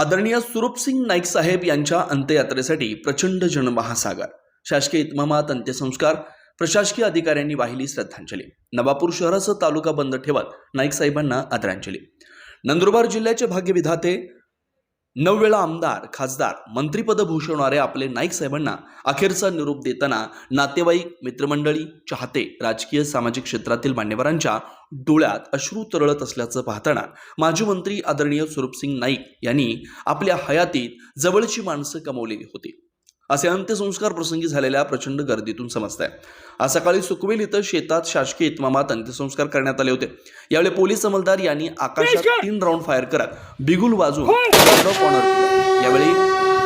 आदरणीय सुरूपसिंग नाईक साहेब यांच्या अंत्ययात्रेसाठी प्रचंड जनमहासागर. शासकीय इतमामात अंत्यसंस्कार प्रशासकीय अधिकाऱ्यांनी वाहिली श्रद्धांजली. नवापूर शहरासह तालुका बंद ठेवत नाईक साहेबांना आदरांजली. नंदुरबार जिल्ह्याचे भाग्यविधाते नऊ वेळा आमदार खासदार मंत्रीपद भूषवणारे आपले नाईक साहेबांना अखेरचा निरोप देताना नातेवाईक मित्रमंडळी चाहते राजकीय सामाजिक क्षेत्रातील मान्यवरांच्या डोळ्यात अश्रू तरळत असल्याचं पाहताना माजी मंत्री आदरणीय स्वरूपसिंग नाईक यांनी आपल्या हयातीत जवळची माणसं कमवलेली होती. असे अंत्यसंस्कार प्रसंगी झालेल्या प्रचंड गर्दीतून समजत आहे आज सकाळी सुकवेल इथं शेतात शासकीय इतमामात अंत्यसंस्कार करण्यात आले होते. यावेळी पोलीस अंमलदार यांनी आकाशात तीन राऊंड फायर करत बिगुल वाजून यावेळी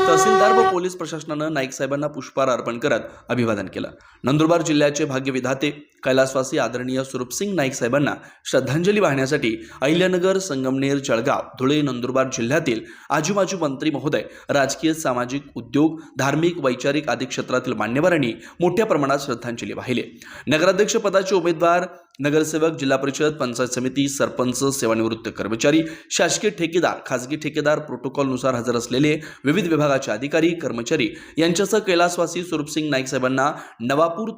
तहसीलदार व पोलीस प्रशासनानं नाईक साहेबांना पुष्पहार अर्पण करत अभिवादन केलं. नंदुरबार जिल्ह्याचे भाग्यविधाते कैलासवासी आदरणीय सुरूपसिंग नाईक साहेबांना श्रद्धांजली वाहण्यासाठी अहिल्यानगर संगमनेर जळगाव धुळे नंदुरबार जिल्ह्यातील आजूबाजू मंत्री महोदय राजकीय सामाजिक उद्योग धार्मिक वैचारिक आदी क्षेत्रातील मान्यवरांनी मोठ्या प्रमाणात श्रद्धांजली वाहिली. नगराध्यक्षपदाचे उमेदवार नगरसेवक जिल्हा परिषद पंचायत समिती सरपंच सेवानिवृत्त कर्मचारी शासकीय ठेकेदार खाजगी ठेकेदार प्रोटोकॉलनुसार हजर असलेले विविध विभागाचे अधिकारी कर्मचारी यांच्यासह कैलासवासी स्वरूपसिंग नाईक साहेबांना नवापूर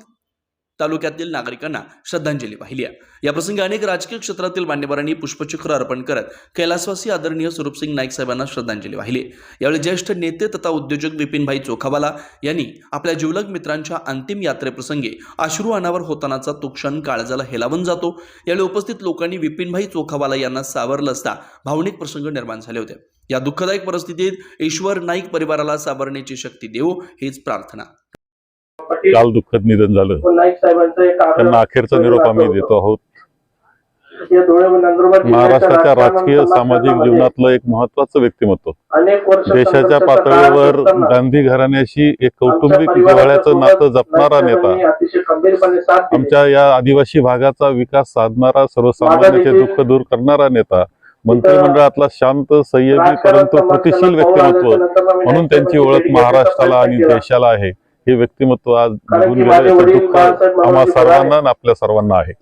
तालुक्यातील नागरिकांना श्रद्धांजली वाहिली आहे. अनेक राजकीय क्षेत्रातील मान्यवरांनी पुष्पचक्र अर्पण करत कैलासवासी आदरणीय स्वरूपसिंग नाईक साहेबांना श्रद्धांजली वाहिली यावेळी ज्येष्ठ नेते तथा उद्योजक विपिनभाई चोखावाला यांनी आपल्या जिवलग मित्रांच्या अंतिम यात्रेप्रसंगी अश्रू अनावर होतानाचा तो क्षण काळजाला हेलावून जातो. यावेळी उपस्थित लोकांनी विपिनभाई चोखावाला यांना सावरलं असता भावनिक प्रसंग निर्माण झाले होते. या दुःखदायक परिस्थितीत ईश्वर नाईक परिवाराला सावरण्याची शक्ती देवो हीच प्रार्थना. काल दुःखद निधन झालं. त्यांना अखेरचा निरोप आम्ही देतो आहोत. महाराष्ट्राच्या राजकीय सामाजिक जीवनातलं एक महत्वाचं व्यक्तिमत्व. देशाच्या पातळीवर गांधी घराण्याशी एक कौटुंबिक जिव्हाळ्याचं नातं जपणारा नेता. आमच्या या आदिवासी भागाचा विकास साधणारा सर्वसामान्यांचे दुःख दूर करणारा नेता. मंत्रिमंडळातला शांत संयमी परंतु कृतिशील व्यक्तिमत्व म्हणून त्यांची ओळख महाराष्ट्राला आणि. देशाला आहे. हे व्यक्तिमत्व आज निघून आम्हा सर्वांना आणि आपल्या सर्वांना आहे.